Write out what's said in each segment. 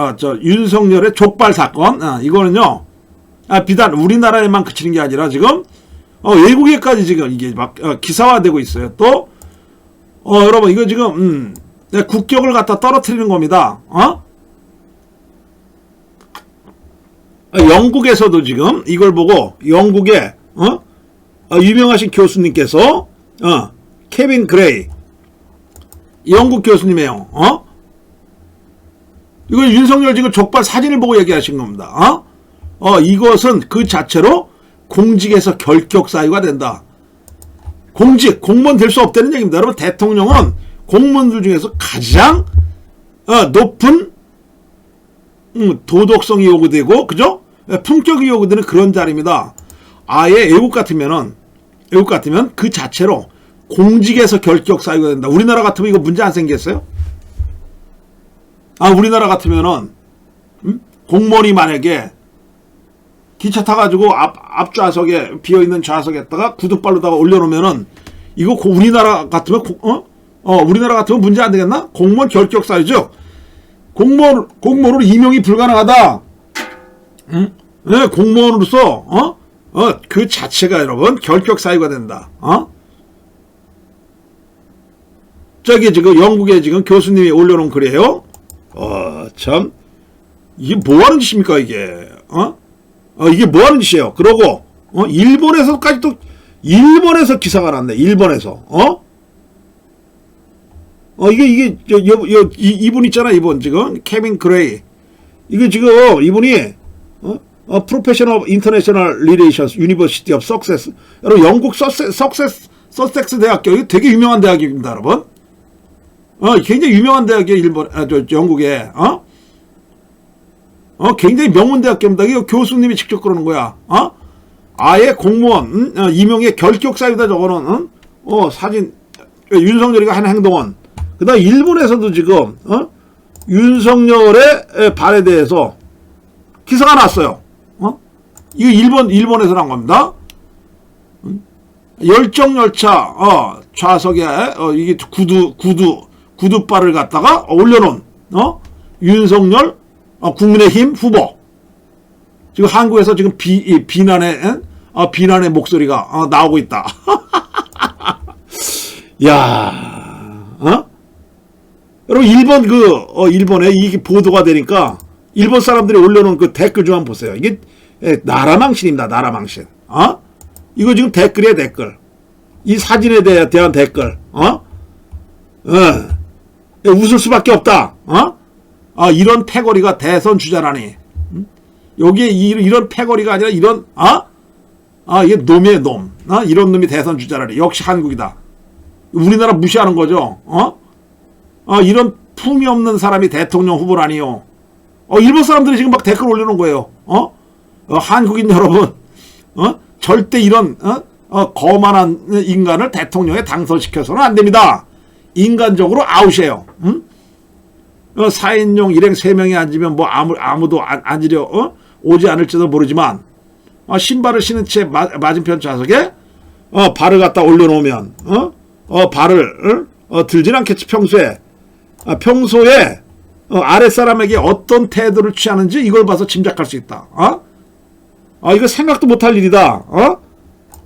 아, 저 윤석열의 족발 사건 아, 이거는요 아, 비단 우리나라에만 그치는 게 아니라 지금 어, 외국에까지 지금 이게 막 어, 기사화되고 있어요. 또 어, 여러분 이거 지금 음, 네, 국격을 갖다 떨어뜨리는 겁니다. 어? 어, 영국에서도 지금 이걸 보고 영국의 어? 어, 유명하신 교수님께서 어, 케빈 그레이 영국 교수님이에요. 어? 이거 윤석열 지금 족발 사진을 보고 얘기하신 겁니다. 어? 어, 이것은 그 자체로 공직에서 결격 사유가 된다. 공직, 공무원 될 수 없다는 얘기입니다. 여러분, 대통령은 공무원들 중에서 가장 어, 높은 음, 도덕성이 요구되고, 그죠? 예, 품격이 요구되는 그런 자리입니다. 아예 외국 같으면은, 외국 같으면 그 자체로 공직에서 결격 사유가 된다. 우리나라 같으면 이거 문제 안 생겼어요? 아, 우리나라 같으면은, 음? 공무원이 만약에 기차 타가지고 앞, 앞 좌석에 비어있는 좌석에다가 구두발로다가 올려놓으면은, 이거 고- 우리나라 같으면, 고- 어? 어, 우리나라 같으면 문제 안 되겠나? 공무원 결격 사유죠? 공무원, 공무원으로 임용이 불가능하다. 응? 네, 공무원으로서, 어? 어, 그 자체가 여러분, 결격 사유가 된다. 어? 저기 지금 영국에 지금 교수님이 올려놓은 글이에요. 어, 참. 이게 뭐 하는 짓입니까, 이게? 어? 어, 이게 뭐 하는 짓이에요? 그러고, 어, 일본에서까지 또, 일본에서 기사가 났네, 일본에서. 어? 어, 이게, 이게, 저, 여, 여, 이, 이분 있잖아, 이분, 지금. 케빈 그레이. 이게 지금, 이분이, 어? 어, 프로페셔널 인터내셔널 리레이션스 유니버시티 오브 석세스. 여러분, 영국 석세스, 석세스, 서섹스 대학교. 이거 되게 유명한 대학입니다, 여러분. 어, 굉장히 유명한 대학이에요, 일본, 아, 저, 저 영국에, 어? 어, 굉장히 명문 대학교입니다. 이거 교수님이 직접 그러는 거야, 어? 아예 공무원, 음? 어, 임용의 결격 사유다, 저거는, 응? 어, 사진, 윤석열이가 한 행동은. 그 다음, 일본에서도 지금, 어? 윤석열의 에, 발에 대해서 기사가 났어요. 어? 이거 일본, 일본에서 난 겁니다. 열정 열차 어, 좌석에 어, 이게 구두 구두 구두발을 갖다가 올려놓은 어 윤석열 어, 국민의힘 후보 지금 한국에서 지금 비 이, 비난의 에? 어, 비난의 목소리가 어, 나오고 있다. 야, 어? 여러분 일본 그 어, 일본에 이게 보도가 되니까 일본 사람들이 올려놓은 그 댓글 좀 한번 보세요. 이게 에, 나라 망신입니다. 나라 망신. 어? 이거 지금 댓글이에요, 댓글. 이 사진에 대, 대한 댓글, 어? 어. 웃을 수밖에 없다, 어? 아, 이런 패거리가 대선 주자라니. 음? 여기에 이, 이런 패거리가 아니라 이런, 어? 아, 이게 놈이에요, 놈. 어? 이런 놈이 대선 주자라니. 역시 한국이다. 우리나라 무시하는 거죠, 어? 아, 이런 품이 없는 사람이 대통령 후보라니요. 어, 일본 사람들이 지금 막 댓글 올려놓은 거예요, 어? 어, 한국인 여러분, 어? 절대 이런 어? 어, 거만한 인간을 대통령에 당선시켜서는 안 됩니다. 인간적으로 아웃이에요. 응? 어, 4인용 일행 3명이 앉으면 뭐 아무, 아무도 안, 앉으려 어? 오지 않을지도 모르지만 어, 신발을 신은 채 마, 맞은편 좌석에 어, 발을 갖다 올려놓으면 어? 어, 발을 어? 어, 들진 않겠지 평소에 아, 평소에 어, 아랫사람에게 어떤 태도를 취하는지 이걸 봐서 짐작할 수 있다. 어? 아, 이거 생각도 못할 일이다. 어?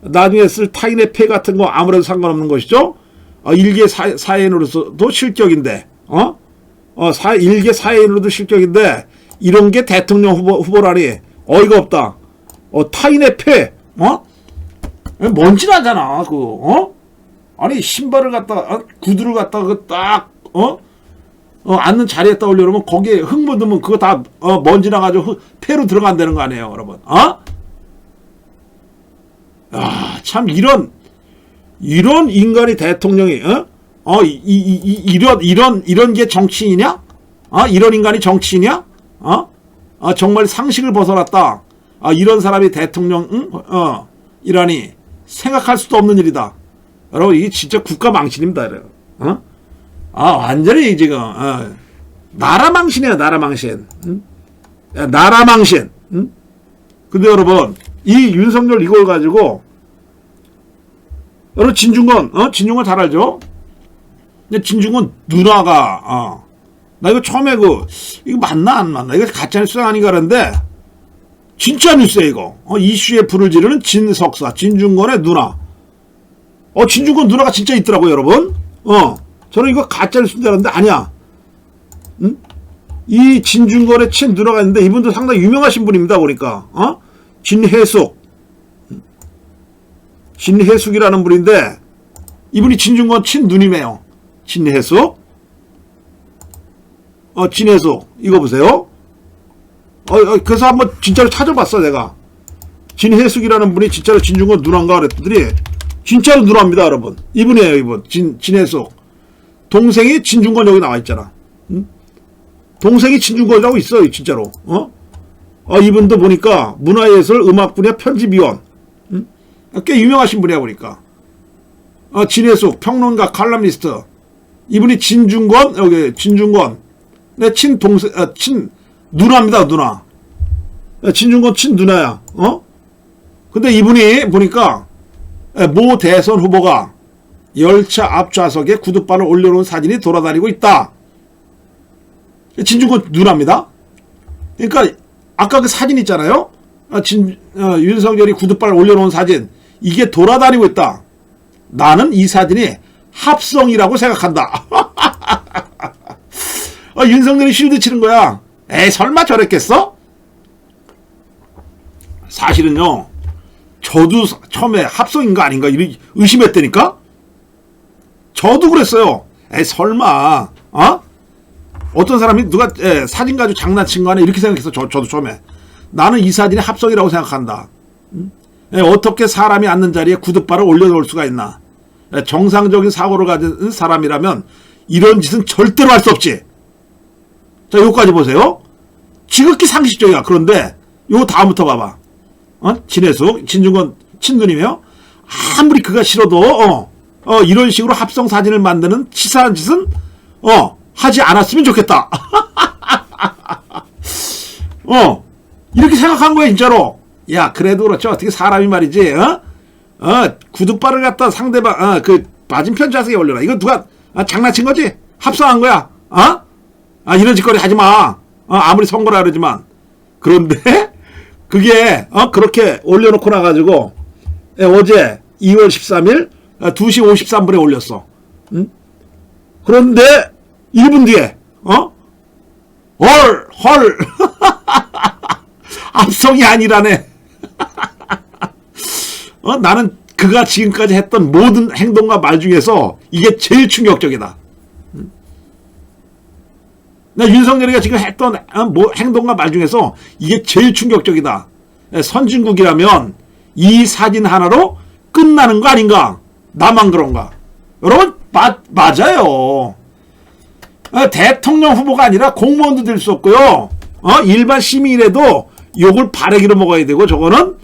나중에 쓸 타인의 폐 같은 거 아무래도 상관없는 것이죠. 어, 일개 사, 사인으로서도 실격인데, 어? 어, 사, 일개 사인으로도 실격인데, 이런 게 대통령 후보, 후보라니, 어이가 없다. 어, 타인의 폐, 어? 먼지 나잖아, 그, 어? 아니, 신발을 갖다가, 어? 구두를 갖다가 그 딱, 어? 어, 앉는 자리에 다 올려놓으면 거기에 흙 묻으면 그거 다 어, 먼지 나가지고 흙, 폐로 들어간다는 거 아니에요, 여러분? 어? 아, 참 이런 이런 인간이 대통령이 어? 어, 이, 이, 이, 이런 이런 이런 게 정치인이냐? 어? 이런 인간이 정치인이야? 어? 아, 정말 상식을 벗어났다. 아, 이런 사람이 대통령 응? 어, 이라니 생각할 수도 없는 일이다. 여러분, 이게 진짜 국가 망신입니다, 여러분. 어? 아, 완전히 지금, 어, 나라 망신이야, 나라 망신. 응? 야, 나라 망신. 응? 근데 여러분, 이 윤석열 이걸 가지고, 여러분, 진중권, 어? 진중권 잘 알죠? 근데 진중권 누나가, 어, 나 이거 처음에 그 이거 맞나 안 맞나? 이거 가짜 뉴스 아닌가 그랬는데 진짜 뉴스야 이거. 어, 이슈에 불을 지르는 진석사 진중권의 누나. 어 진중권 누나가 진짜 있더라고요 여러분. 어. 저는 이거 가짜 뉴스인 줄 알았는데 아니야. 응? 이 진중권의 친 누나가 있는데 이분도 상당히 유명하신 분입니다 보니까. 어? 진혜숙 진혜숙이라는 분인데 이분이 진중권 친 누님이에요. 진혜숙. 어 진혜숙. 이거 보세요. 어, 어, 그래서 한번 진짜로 찾아봤어 내가. 진혜숙이라는 분이 진짜로 진중권 누나인가 그랬더니 진짜로 누나입니다 여러분. 이분이에요 이분. 진, 진혜숙. 동생이 진중권 여기 나와 있잖아. 응? 동생이 진중권이라고 있어요 진짜로. 어? 어 이분도 보니까 문화예술 음악 분야 편집위원. 응? 꽤 유명하신 분이야 보니까. 어, 진혜숙 평론가 칼럼니스트. 이분이 진중권? 여기 진중권. 내 친 동생 아, 친 누나입니다 누나. 야, 진중권 친 누나야 어? 근데 이분이 보니까 에, 모 대선 후보가 열차 앞좌석에 구두발을 올려놓은 사진이 돌아다니고 있다. 진중권 누나입니다. 그러니까 아까 그 사진 있잖아요? 아, 진, 어, 윤석열이 구두발을 올려놓은 사진 이게 돌아다니고 있다 나는 이 사진이 합성이라고 생각한다 어, 윤석열이 실드 치는 거야. 에이, 설마 저랬겠어? 사실은요, 저도 사- 처음에 합성인 거 아닌가 의심했다니까? 저도 그랬어요. 에이, 설마, 어? 어떤 사람이 누가 에, 사진 가지고 장난친 거 아니야? 이렇게 생각했어. 저, 저도 처음에. 나는 이 사진이 합성이라고 생각한다. 음? 에, 어떻게 사람이 앉는 자리에 구두발을 올려놓을 수가 있나? 에, 정상적인 사고를 가진 사람이라면 이런 짓은 절대로 할 수 없지. 자, 요까지 보세요. 지극히 상식적이야. 그런데 요 다음부터 봐봐. 어? 진혜숙, 진중권 친누님이요. 아무리 그가 싫어도 어, 어, 이런 식으로 합성 사진을 만드는 치사한 짓은 어, 하지 않았으면 좋겠다. 어, 이렇게 생각한 거야 진짜로. 야, 그래도 그렇죠. 어떻게 사람이 말이지, 어? 어, 구두발을 갖다 상대방, 어, 그 맞은편 좌석에 올려라. 이거 누가 아, 장난친 거지? 합성한 거야. 어? 아, 이런 짓거리 하지 마. 어, 아무리 선거라 그러지만. 그런데, 그게, 어, 그렇게 올려놓고 나가지고, 예, 어제 2월 13일, 2시 53분에 올렸어. 응? 그런데, 1분 뒤에, 어? 헐, 헐. 합성이 아니라네. 어, 나는 그가 지금까지 했던 모든 행동과 말 중에서 이게 제일 충격적이다. 나 윤석열이가 지금 했던 어, 뭐 행동과 말 중에서 이게 제일 충격적이다. 에, 선진국이라면 이 사진 하나로 끝나는 거 아닌가? 나만 그런가? 여러분 마, 맞아요. 어, 대통령 후보가 아니라 공무원도 될 수 없고요. 어, 일반 시민이라도 욕을 바래기로 먹어야 되고 저거는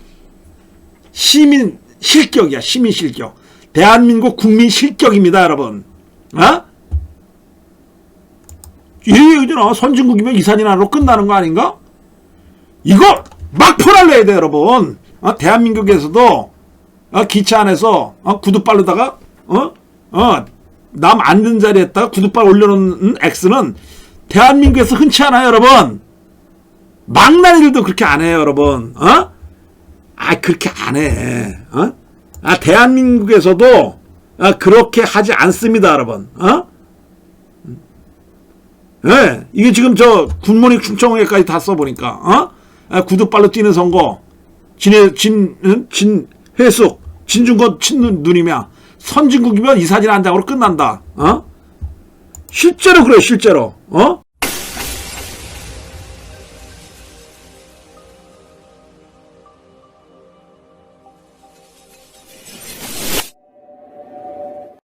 시민 실격이야. 시민 실격. 대한민국 국민 실격입니다, 여러분. 어? 이 얘기잖아. 선진국이면 이 사진 하나로 끝나는 거 아닌가? 이거 막 포날려야 돼, 여러분. 어, 대한민국에서도 어, 기차 안에서 어, 구두발로다가 어? 어, 남 앉는 자리에다가 구두발 올려놓는 X는 대한민국에서 흔치 않아요, 여러분. 망나니들도 그렇게 안 해요, 여러분. 어? 아, 그렇게 안 해. 어? 아, 대한민국에서도 아, 그렇게 하지 않습니다, 여러분. 어? 예, 이게 지금 저 굿모닝 충청회까지 다 써보니까, 어? 아, 구두발로 뛰는 선거, 진해, 진, 응? 진, 회숙, 진중권 친누, 누님이야. 선진국이면 이 사진 한 장으로 끝난다, 어? 실제로 그래, 실제로, 어?